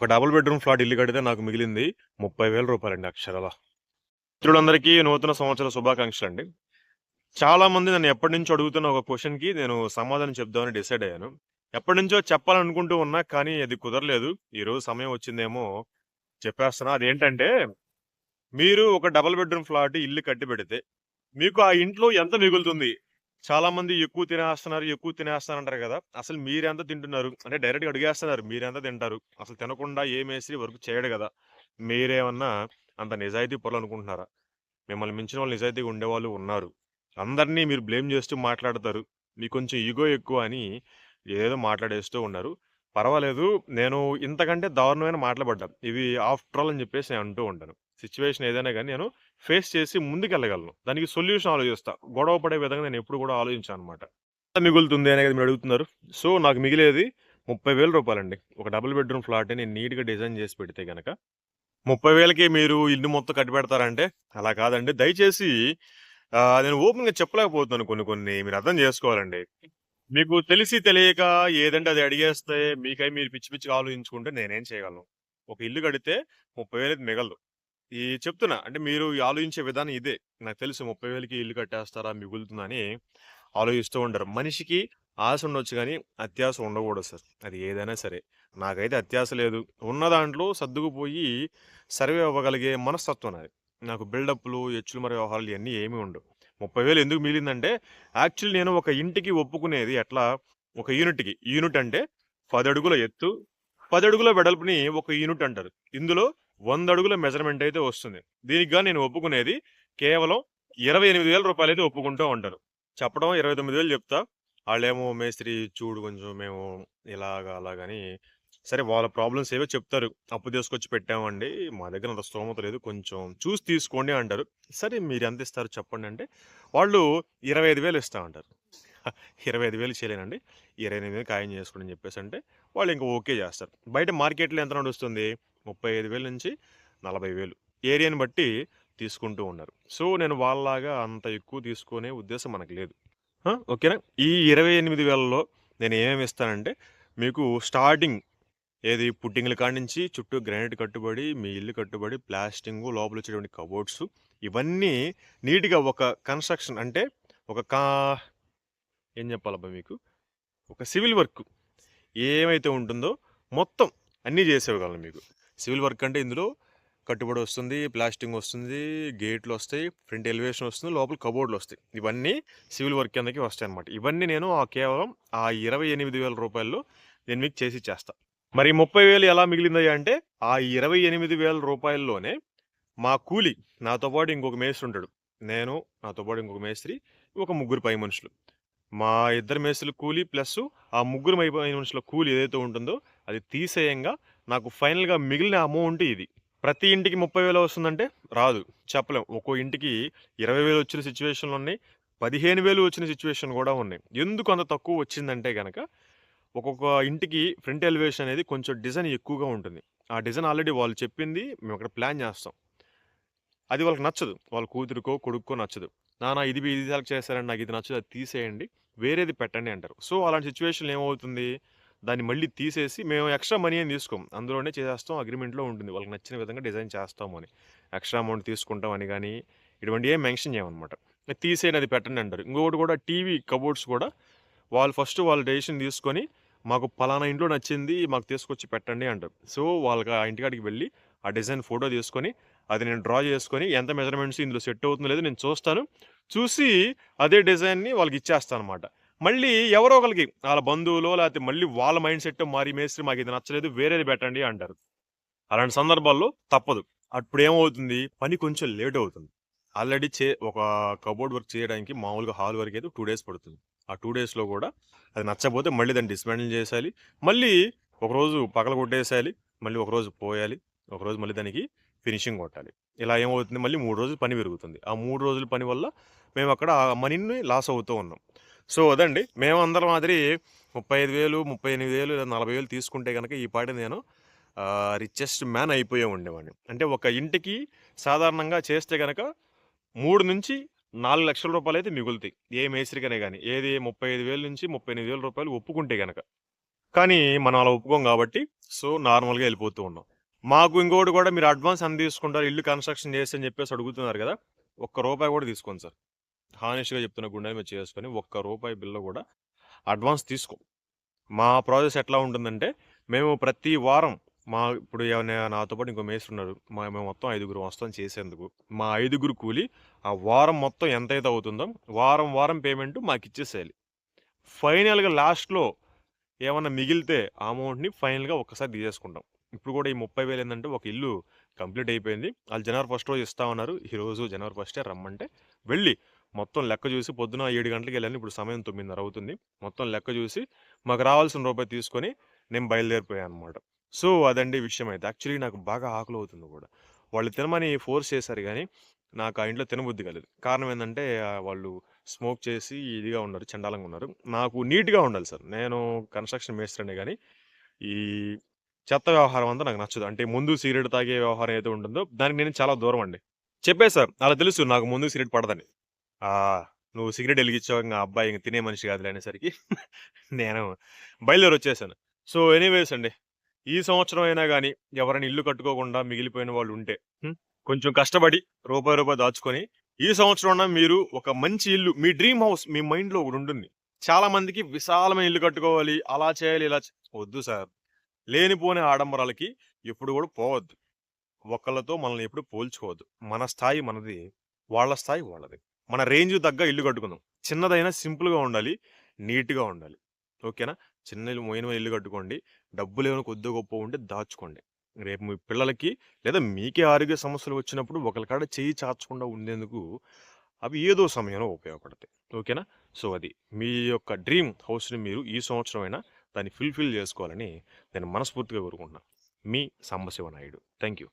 ఒక double bedroom flat ఇల్లు కడితే నాకు మిగిలింది ముప్పై వేల రూపాయలండి అక్షరాల. మిత్రులందరికీ నూతన సంవత్సర శుభాకాంక్షలు అండి చాలా మంది నన్ను ఎప్పటి నుంచో అడుగుతున్న ఒక క్వశ్చన్కి నేను సమాధానం చెప్దామని డిసైడ్ అయ్యాను. ఎప్పటి నుంచో చెప్పాలనుకుంటూ ఉన్నా కానీ అది కుదరలేదు. ఈ రోజు సమయం వచ్చిందేమో చెప్పేస్తున్నా. అదేంటంటే మీరు ఒక డబుల్ బెడ్రూమ్ ఫ్లాట్ ఇల్లు కట్టి పెడితే మీకు ఆ ఇంట్లో ఎంత మిగులుతుంది? చాలా మంది ఎక్కువ తినేస్తున్నారు ఎక్కువ తినేస్తున్నారు అంటారు కదా! అసలు మీరెంత తింటున్నారు? అంటే డైరెక్ట్గా అడిగేస్తున్నారు మీరెంత తింటారు? అసలు తినకుండా ఏ మేస్త్రి వర్క్ చేయడు కదా! మీరేమన్నా అంత నిజాయితీ పొరలు అనుకుంటున్నారా మిమ్మల్ని మించిన వాళ్ళు నిజాయితీగా ఉండేవాళ్ళు ఉన్నారు. అందరినీ మీరు బ్లేమ్ చేస్తూ మాట్లాడతారు. మీకు కొంచెం ఈగో ఎక్కువ అని ఏదో మాట్లాడేస్తూ ఉన్నారు. పర్వాలేదు నేను ఇంతకంటే దారుణమైన మాట్లాడబడ్డా ఇవి ఆఫ్టర్ ఆల్ అని చెప్పేసి నేను అంటూ ఉంటాను. సిచ్యువేషన్ ఏదైనా కానీ నేను ఫేస్ చేసి ముందుకెళ్ళగలను. దానికి సొల్యూషన్ ఆలోచిస్తా. గొడవ పడే విధంగా నేను ఎప్పుడు కూడా ఆలోచించాను అనమాట మిగులుతుంది అనేది మీరు అడుగుతున్నారు. సో నాకు మిగిలేది ముప్పై వేల రూపాయలండి. ఒక డబుల్ బెడ్రూమ్ ఫ్లాట్ నేను నీట్గా డిజైన్ చేసి పెడితే కనుక ముప్పై వేలకి మీరు ఇల్లు మొత్తం కట్టి పెడతారంటే అలా కాదండి. దయచేసి నేను ఓపెన్గా చెప్పలేకపోతున్నాను కొన్ని కొన్ని. మీరు అర్థం చేసుకోవాలండి. మీకు తెలిసి తెలియక ఏదంటే అది అడిగేస్తే మీకై మీరు పిచ్చి పిచ్చిగా ఆలోచించుకుంటే నేనేం చేయగలను? ఒక ఇల్లు కడితే ముప్పై వేలు మిగలదు. ఈ చెప్తున్నా. అంటే మీరు ఆలోచించే విధానం ఇదే. నాకు తెలుసు ముప్పై వేలకి ఇల్లు కట్టేస్తారా మిగులుతుందని ఆలోచిస్తూ ఉంటారు మనిషికి ఆశ ఉండొచ్చు కానీ అత్యాశ ఉండకూడదు సార్. అది ఏదైనా సరే. నాకైతే అత్యాశ లేదు. ఉన్న దాంట్లో సర్దుకుపోయి సర్వే అవ్వగలిగే మనస్తత్వం నాది. నాకు బిల్డప్లు హెచ్చులు మరి వ్యవహారాలు ఇవన్నీ ఏమీ ఉండవు. ముప్పై వేలు ఎందుకు మిగిలిందంటే యాక్చువల్లీ నేను ఒక ఇంటికి ఒప్పుకునేది ఎట్లా? ఒక యూనిట్కి. యూనిట్ అంటే పది అడుగుల ఎత్తు పది అడుగుల వెడల్పుని ఒక యూనిట్ అంటారు. ఇందులో వంద అడుగుల మెజర్మెంట్ అయితే వస్తుంది. దీనికిగా నేను ఒప్పుకునేది కేవలం ఇరవై ఎనిమిది వేల రూపాయలు అయితే ఒప్పుకుంటూ ఉంటారు. చెప్పడం ఇరవై తొమ్మిది వేలు చెప్తా. వాళ్ళేమో మేస్త్రి చూడు కొంచెం మేము ఇలాగ అలాగని సరే వాళ్ళ ప్రాబ్లమ్స్ ఏవో చెప్తారు. అప్పు తీసుకొచ్చి పెట్టామండి. మా దగ్గర అంత స్తోమత లేదు. కొంచెం చూసి తీసుకోండి అంటారు. సరే మీరు ఎంత ఇస్తారు చెప్పండి అంటే వాళ్ళు ఇరవై ఐదు వేలు ఇస్తా అంటారు. ఇరవై ఐదు వేలు చేయలేనండి. ఇరవై ఎనిమిది వేలు ఖాయం చేసుకోండి అని చెప్పేసి అంటే వాళ్ళు ఇంకా ఓకే చేస్తారు. బయట మార్కెట్లో ఎంత నడుస్తుంది? ముప్పై ఐదు వేల నుంచి నలభై వేలు ఏరియాని బట్టి తీసుకుంటూ ఉన్నారు. సో నేను వాళ్ళలాగా అంత ఎక్కువ తీసుకునే ఉద్దేశం మనకు లేదు. ఓకేనా? ఈ ఇరవై ఎనిమిది వేలలో నేను ఏమేమి ఇస్తానంటే మీకు స్టార్టింగ్ ఏది పుట్టింగ్ల కాడి నుంచి చుట్టూ గ్రానైట్ కట్టుబడి మీ ఇల్లు కట్టుబడి ప్లాస్టింగ్ లోపల వచ్చేటువంటి కబోర్డ్స్ ఇవన్నీ నీట్గా ఒక కన్స్ట్రక్షన్ అంటే ఒక కా ఏం చెప్పాలబ్బా మీకు? ఒక సివిల్ వర్క్ ఏమైతే ఉంటుందో మొత్తం అన్నీ చేసేవగలను మీకు. సివిల్ వర్క్ అంటే ఇందులో కట్టుబడి వస్తుంది ప్లాస్టింగ్ వస్తుంది గేట్లు వస్తాయి ఫ్రంట్ ఎలివేషన్ వస్తుంది లోపల కబోర్డ్లు వస్తాయి. ఇవన్నీ సివిల్ వర్క్ కిందకి వస్తాయి అనమాట ఇవన్నీ నేను ఆ కేవలం ఆ ఇరవై ఎనిమిది వేల రూపాయల్లో నేను మీకు చేసి చేస్తాను మరి ముప్పై వేలు ఎలా మిగిలింది అంటే ఆ ఇరవై ఎనిమిది వేల రూపాయల్లోనే మా కూలి నాతో పాటు ఇంకొక మేస్త్రి ఉంటాడు. నేను నాతో పాటు ఇంకొక మేస్త్రి ఒక ముగ్గురు పై మనుషులు. మా ఇద్దరు మేస్త్రుల కూలి ప్లస్ ఆ ముగ్గురు పై మనుషుల కూలి ఏదైతే ఉంటుందో అది తీసేయంగా నాకు ఫైనల్గా మిగిలిన అమౌంట్ ఇది. ప్రతి ఇంటికి ముప్పై వేలు వస్తుందంటే రాదు. చెప్పలేం. ఒక్కో ఇంటికి ఇరవై వేలు వచ్చిన సిచ్యువేషన్లు ఉన్నాయి. పదిహేను వేలు వచ్చిన సిచ్యువేషన్ కూడా ఉన్నాయి. ఎందుకు అంత తక్కువ వచ్చిందంటే కనుక ఒక్కొక్క ఇంటికి ఫ్రంట్ ఎలివేషన్ అనేది కొంచెం డిజైన్ ఎక్కువగా ఉంటుంది. ఆ డిజైన్ ఆల్రెడీ వాళ్ళు చెప్పింది మేము అక్కడ ప్లాన్ చేస్తాం. అది వాళ్ళకి నచ్చదు. వాళ్ళ కూతురుకో కొడుక్కో నచ్చదు. నాన్న ఇది ఇది సెలెక్ట్ చేస్తారని నాకు ఇది నచ్చదు అది తీసేయండి. వేరేది పెట్టండి అంటారు. సో అలాంటి సిచ్యువేషన్లు ఏమవుతుంది? దాన్ని మళ్ళీ తీసేసి మేము ఎక్స్ట్రా మనీ అని తీసుకోం. అందులోనే చేసేస్తాం అగ్రిమెంట్లో ఉంటుంది. వాళ్ళకి నచ్చిన విధంగా డిజైన్ చేస్తాము అని. ఎక్స్ట్రా అమౌంట్ తీసుకుంటాం అని కానీ ఇటువంటి ఏం మెన్షన్ చేయమన్నమాట. తీసేయని అది పెట్టండి అంటారు. ఇంకొకటి కూడా టీవీ కబోర్డ్స్ కూడా వాళ్ళు ఫస్ట్ వాళ్ళ డెసిషన్ తీసుకొని మాకు పలానా ఇంట్లో నచ్చింది మాకు తీసుకొచ్చి పెట్టండి అంటారు. సో వాళ్ళకి ఆ ఇంటికాడికి వెళ్ళి ఆ డిజైన్ ఫోటో తీసుకొని అది నేను డ్రా చేసుకొని ఎంత మెజర్మెంట్స్ ఇందులో సెట్ అవుతుందో లేదో నేను చూస్తాను. చూసి అదే డిజైన్ని వాళ్ళకి ఇచ్చేస్తాను అనమాట మళ్ళీ ఎవరో ఒకరికి వాళ్ళ బంధువులో లేకపోతే మళ్ళీ వాళ్ళ మైండ్ సెట్ మారి మేస్త్రి మాకు ఇది నచ్చలేదు వేరేది పెట్టండి అంటారు. అలాంటి సందర్భాల్లో తప్పదు. అప్పుడు ఏమవుతుంది పని కొంచెం లేట్ అవుతుంది. ఆల్రెడీ చే ఒక కబోర్డ్ వర్క్ చేయడానికి మామూలుగా హాల్ వర్క్ అయితే టూ డేస్ పడుతుంది. ఆ టూ డేస్లో కూడా అది నచ్చకపోతే మళ్ళీ దాన్ని డిస్మాండిల్ చేసేయాలి. మళ్ళీ ఒకరోజు పగల కొట్టేసేయాలి మళ్ళీ ఒకరోజు పోయాలి ఒకరోజు మళ్ళీ దానికి ఫినిషింగ్ కొట్టాలి. ఇలా ఏమవుతుంది? మళ్ళీ మూడు రోజులు పని పెరుగుతుంది. ఆ మూడు రోజుల పని వల్ల మేము అక్కడ ఆ మనీని లాస్ అవుతూ ఉన్నాం. సో అదండి మేమందరం మాదిరి ముప్పై ఐదు వేలు ముప్పై ఎనిమిది వేలు లేదా నలభై వేలు తీసుకుంటే కనుక ఈ పాటి నేను రిచెస్ట్ మ్యాన్ అయిపోయే ఉండేవాడిని అంటే ఒక ఇంటికి సాధారణంగా చేస్తే కనుక మూడు నుంచి నాలుగు లక్షల రూపాయలు అయితే మిగులుతాయి ఏ మేస్త్రికనే కానీ ఏది ముప్పై ఐదు వేల నుంచి ముప్పై ఎనిమిది వేల రూపాయలు ఒప్పుకుంటే కనుక కానీ మనం అలా ఒప్పుకోం కాబట్టి సో నార్మల్‌గా వెళ్ళిపోతూ ఉన్నాం. మాకు ఇంకోటి కూడా మీరు అడ్వాన్స్ ఎంత తీసుకుంటారు ఇల్లు కన్‌స్ట్రక్షన్ చేసి అని చెప్పేసి అడుగుతున్నారు కదా! ఒక్క రూపాయి కూడా తీసుకోండి సార్. హానెస్ట్‌గా చెప్తున్న గుండె మీద చేసుకొని ఒక్క రూపాయి బిల్లు కూడా అడ్వాన్స్ తీసుకో మా ప్రాసెస్ ఎట్లా ఉంటుందంటే మేము ప్రతి వారం మా ఇప్పుడు నాతో పాటు ఇంకో మేస్త్రి ఉన్నారు. మా మేము మొత్తం ఐదుగురు వస్తాం చేసేందుకు. మా ఐదుగురు కూలి ఆ వారం మొత్తం ఎంతైతే అవుతుందో వారం వారం పేమెంట్ మాకిచ్చేసేయాలి. ఫైనల్‌గా లాస్ట్‌లో ఏమన్నా మిగిలితే ఆ అమౌంట్‌ని ఫైనల్‌గా ఒక్కసారి తీసేసుకుంటాం. ఇప్పుడు కూడా ఈ ముప్పై వేలు ఏంటంటే ఒక ఇల్లు కంప్లీట్ అయిపోయింది. వాళ్ళు జనవరి ఫస్ట్ రోజు ఇస్తా ఉన్నారు ఈరోజు జనవరి ఫస్టే రమ్మంటే వెళ్ళి మొత్తం లెక్క చూసి పొద్దున ఏడు గంటలకు వెళ్ళాను ఇప్పుడు సమయం 9:30 అవుతుంది. మొత్తం లెక్క చూసి మాకు రావాల్సిన రూపాయి తీసుకొని నేను బయలుదేరిపోయాను అనమాట సో అదండి విషయం అయితే. యాక్చువల్లీ నాకు బాగా ఆకలవుతుంది కూడా. వాళ్ళు తినమని ఫోర్స్ చేశారు కానీ నాకు ఆ ఇంట్లో తినబుద్ధి కాలేదు. కారణం ఏంటంటే వాళ్ళు స్మోక్ చేసి ఇదిగా ఉన్నారు. చండాలంగా ఉన్నారు. నాకు నీట్‌గా ఉండాలి సార్. నేను కన్‌స్ట్రక్షన్ మేస్త్రినే కానీ ఈ చెత్త వ్యవహారం అంతా నాకు నచ్చదు. అంటే ముందు సిగరెట్ తాగే వ్యవహారం ఏదో ఉంటుందో దానికి నేను చాలా దూరం అండి. చెప్పే సార్ అలా తెలుసు నాకు ముందు సిగరెట్ పడదని. ఆ! నువ్వు సిగరెట్ వెలిగించావు ఇంకా అబ్బాయి ఇంక తినే మనిషి కాదు అనేసరికి నేను బయలుదేరొచ్చేసాను. సో ఎనీవేస్ అండి. ఈ సంవత్సరం అయినా కానీ ఎవరైనా ఇల్లు కట్టుకోకుండా మిగిలిపోయిన వాళ్ళు ఉంటే కొంచెం కష్టపడి రూపాయి, రూపాయి దాచుకొని ఈ సంవత్సరం మీరు ఒక మంచి ఇల్లు మీ డ్రీమ్ హౌస్ మీ మైండ్‌లో ఒకటుంటుంది. చాలా మందికి విశాలమైన ఇల్లు కట్టుకోవాలి. అలా చేయాలి ఇలా చే వద్దు సార్. లేనిపోని ఆడంబరాలకి ఎప్పుడు కూడా పోవద్దు. ఒకళ్ళతో మనల్ని ఎప్పుడు పోల్చుకోవద్దు. మన స్థాయి మనది. వాళ్ళ స్థాయి వాళ్ళది. మన రేంజ్ తగ్గ ఇల్లు కట్టుకుందాం. చిన్నదైనా సింపుల్‌గా ఉండాలి. నీట్‌గా ఉండాలి. ఓకేనా? చిన్న ఇల్లు మోయిన ఇల్లు కట్టుకోండి. డబ్బులేమైనా కొద్దిగా గొప్ప ఉంటే దాచుకోండి. రేపు మీ పిల్లలకి లేదా మీకే ఆరోగ్య సమస్యలు వచ్చినప్పుడు ఒకరికాడ కాడ చెయ్యి చాచకుండా ఉండేందుకు అవి ఏదో సమయంలో ఉపయోగపడతాయి. ఓకేనా? సో అది. మీ యొక్క డ్రీమ్ హౌస్‌ని మీరు ఈ సంవత్సరం అయినా దాన్ని ఫుల్‌ఫిల్ చేసుకోవాలని నేను మనస్ఫూర్తిగా కోరుకుంటున్నాను మీ సాంబశివ నాయుడు. Thank you.